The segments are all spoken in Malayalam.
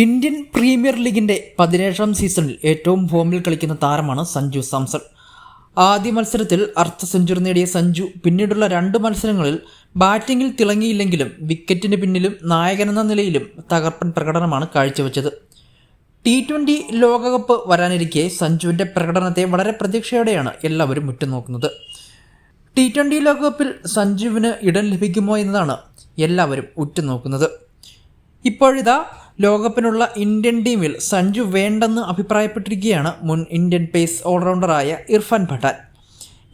ഇന്ത്യൻ പ്രീമിയർ ലീഗിന്റെ പതിനേഴാം സീസണിൽ ഏറ്റവും ഫോമിൽ കളിക്കുന്ന താരമാണ് സഞ്ജു സാംസൺ. ആദ്യ മത്സരത്തിൽ അർദ്ധ സെഞ്ചുറി നേടിയ സഞ്ജു പിന്നീടുള്ള രണ്ട് മത്സരങ്ങളിൽ ബാറ്റിങ്ങിൽ തിളങ്ങിയില്ലെങ്കിലും വിക്കറ്റിന് പിന്നിലും നായകനെന്ന നിലയിലും തകർപ്പൻ പ്രകടനമാണ് കാഴ്ചവെച്ചത്. ടി ട്വന്റി ലോകകപ്പ് വരാനിരിക്കെ സഞ്ജുവിന്റെ പ്രകടനത്തെ വളരെ പ്രതീക്ഷയോടെയാണ് എല്ലാവരും ഉറ്റുനോക്കുന്നത്. ടി ട്വന്റി ലോകകപ്പിൽ സഞ്ജുവിന് ഇടം ലഭിക്കുമോ എന്നതാണ് എല്ലാവരും ഉറ്റുനോക്കുന്നത്. ഇപ്പോഴിതാ ലോകകപ്പിനുള്ള ഇന്ത്യൻ ടീമിൽ സഞ്ജു വേണ്ടെന്ന് അഭിപ്രായപ്പെട്ടിരിക്കുകയാണ് മുൻ ഇന്ത്യൻ പേസ് ഓൾറൗണ്ടറായ ഇർഫാൻ പഠാൻ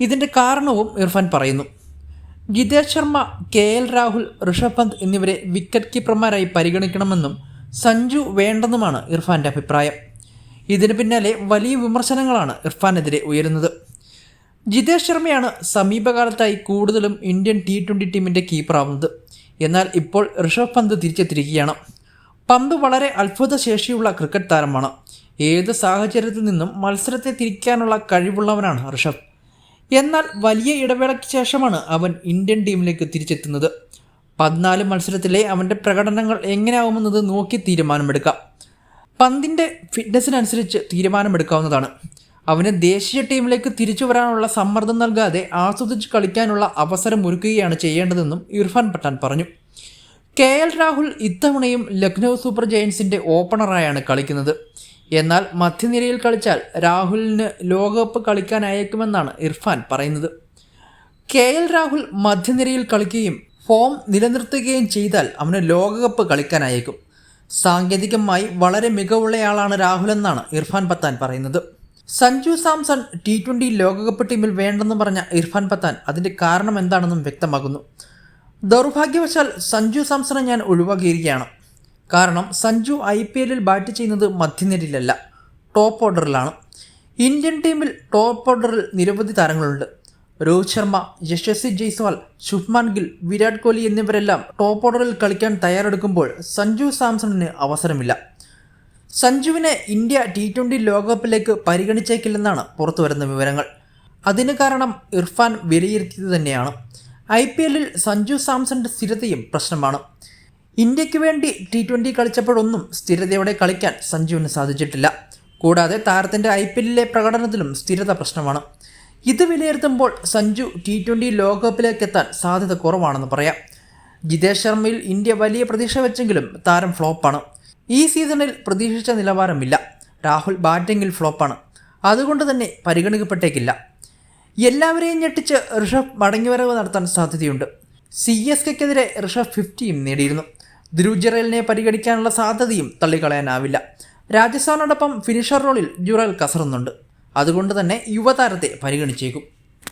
ഇതിന്റെ കാരണവും ഇർഫാൻ പറയുന്നു. ഗിതേഷ് ശർമ്മ കെ എൽ രാഹുൽ ഋഷഭ് പന്ത് എന്നിവരെ വിക്കറ്റ് കീപ്പർമാരായി പരിഗണിക്കണമെന്നും സഞ്ജു വേണ്ടെന്നുമാണ് ഇർഫാന്റെ അഭിപ്രായം. ഇതിന് പിന്നാലെ വലിയ വിമർശനങ്ങളാണ് ഇർഫാനെതിരെ ഉയരുന്നത്. ജിതേഷ് ശർമ്മയാണ് സമീപകാലത്തായി കൂടുതലും ഇന്ത്യൻ ടി ട്വന്റി ടീമിന്റെ കീപ്പറാവുന്നത്. എന്നാൽ ഇപ്പോൾ ഋഷഭ് പന്ത് തിരിച്ചെത്തിയിരിക്കുകയാണ്. പന്ത് വളരെ അത്ഭുത ശേഷിയുള്ള ക്രിക്കറ്റ് താരമാണ്. ഏത് സാഹചര്യത്തിൽ നിന്നും മത്സരത്തെ തിരിക്കാനുള്ള കഴിവുള്ളവനാണ് ഋഷഭ്. എന്നാൽ വലിയ ഇടവേളയ്ക്ക് ശേഷമാണ് അവൻ ഇന്ത്യൻ ടീമിലേക്ക് തിരിച്ചെത്തുന്നത്. പതിനാല് മത്സരത്തിലെ അവന്റെ പ്രകടനങ്ങൾ എങ്ങനെയാവുമെന്നത് നോക്കി തീരുമാനമെടുക്കാം. പന്തിന്റെ ഫിറ്റ്നസ്സിനനുസരിച്ച് തീരുമാനമെടുക്കാവുന്നതാണ്. അവന് ദേശീയ ടീമിലേക്ക് തിരിച്ചു വരാനുള്ള സമ്മർദ്ദം നൽകാതെ ആസ്വദിച്ച് കളിക്കാനുള്ള അവസരം ഒരുക്കുകയാണ് ചെയ്യേണ്ടതെന്നും ഇർഫാൻ പട്ടാൻ പറഞ്ഞു. കെ എൽ രാഹുൽ ഇത്തവണയും ലക്നൗ സൂപ്പർ ജയൻസിന്റെ ഓപ്പണറായാണ് കളിക്കുന്നത്. എന്നാൽ മധ്യനിരയിൽ കളിച്ചാൽ രാഹുലിന് ലോകകപ്പ് കളിക്കാനായേക്കുമെന്നാണ് ഇർഫാൻ പറയുന്നത്. കെ എൽ രാഹുൽ മധ്യനിരയിൽ കളിക്കുകയും ഫോം നിലനിർത്തുകയും ചെയ്താൽ അവന് ലോകകപ്പ് കളിക്കാനായേക്കും. സാങ്കേതികമായി വളരെ മികവുള്ളയാളാണ് രാഹുൽ എന്നാണ് ഇർഫാൻ പത്താൻ പറയുന്നത്. സഞ്ജു സാംസൺ ടി ട്വന്റി ലോകകപ്പ് ടീമിൽ വേണ്ടെന്ന് പറഞ്ഞ ഇർഫാൻ പത്താൻ അതിന്റെ കാരണം എന്താണെന്നും വ്യക്തമാക്കുന്നു. ദൗർഭാഗ്യവശാൽ സഞ്ജു സാംസണെ ഞാൻ ഒഴിവാക്കിയിരിക്കുകയാണ്. കാരണം സഞ്ജു ഐ പി എല്ലിൽ ബാറ്റ് ചെയ്യുന്നത് മധ്യനിരയിലല്ല ടോപ്പ് ഓർഡറിലാണ് ഇന്ത്യൻ ടീമിൽ ടോപ്പ് ഓർഡറിൽ നിരവധി താരങ്ങളുണ്ട്. രോഹിത് ശർമ്മ യശസ്വി ജയ്സ്വാൾ ശുഭ്മാൻ ഗിൽ വിരാട് കോഹ്ലി എന്നിവരെല്ലാം ടോപ്പ് ഓർഡറിൽ കളിക്കാൻ തയ്യാറെടുക്കുമ്പോൾ സഞ്ജു സാംസണിന് അവസരമില്ല. സഞ്ജുവിനെ ഇന്ത്യ ടി ട്വന്റി ലോകകപ്പിലേക്ക് പരിഗണിച്ചേക്കില്ലെന്നാണ് പുറത്തുവരുന്ന വിവരങ്ങൾ. അതിന് കാരണം ഇർഫാൻ വിലയിരുത്തിയത് തന്നെയാണ്. ഐ പി എല്ലിൽ സഞ്ജു സാംസന്റെ സ്ഥിരതയും പ്രശ്നമാണ്. ഇന്ത്യയ്ക്ക് വേണ്ടി ടി ട്വന്റി കളിച്ചപ്പോഴൊന്നും സ്ഥിരതയോടെ കളിക്കാൻ സഞ്ജുവിന് സാധിച്ചിട്ടില്ല. കൂടാതെ താരത്തിന്റെ ഐ പി എല്ലിലെ പ്രകടനത്തിലും സ്ഥിരത പ്രശ്നമാണ്. ഇത് വിലയിരുത്തുമ്പോൾ സഞ്ജു ടി ട്വന്റി ലോകകപ്പിലേക്ക് എത്താൻ സാധ്യത കുറവാണെന്ന് പറയാം. ജിതേഷ് ശർമ്മയിൽ ഇന്ത്യ വലിയ പ്രതീക്ഷ വെച്ചെങ്കിലും താരം ഫ്ലോപ്പാണ്. ഈ സീസണിൽ പ്രതീക്ഷിച്ച നിലവാരമില്ല. രാഹുൽ ബാറ്റിങ്ങിൽ ഫ്ലോപ്പാണ്. അതുകൊണ്ട് തന്നെ പരിഗണിക്കപ്പെട്ടേക്കില്ല. എല്ലാവരെയും ഞെട്ടിച്ച് ഋഷഭ് മടങ്ങിവരവ് നടത്താൻ സാധ്യതയുണ്ട്. സി എസ് കെക്കെതിരെ ഋഷഭ് ഫിഫ്റ്റിയും നേടിയിരുന്നു. ധ്രുവ് പരിഗണിക്കാനുള്ള സാധ്യതയും തള്ളിക്കളയാനാവില്ല. രാജസ്ഥാനോടൊപ്പം ഫിനിഷർ റോളിൽ ജുറൽ കസറുന്നുണ്ട്. അതുകൊണ്ട് തന്നെ യുവതാരത്തെ പരിഗണിച്ചേക്കും.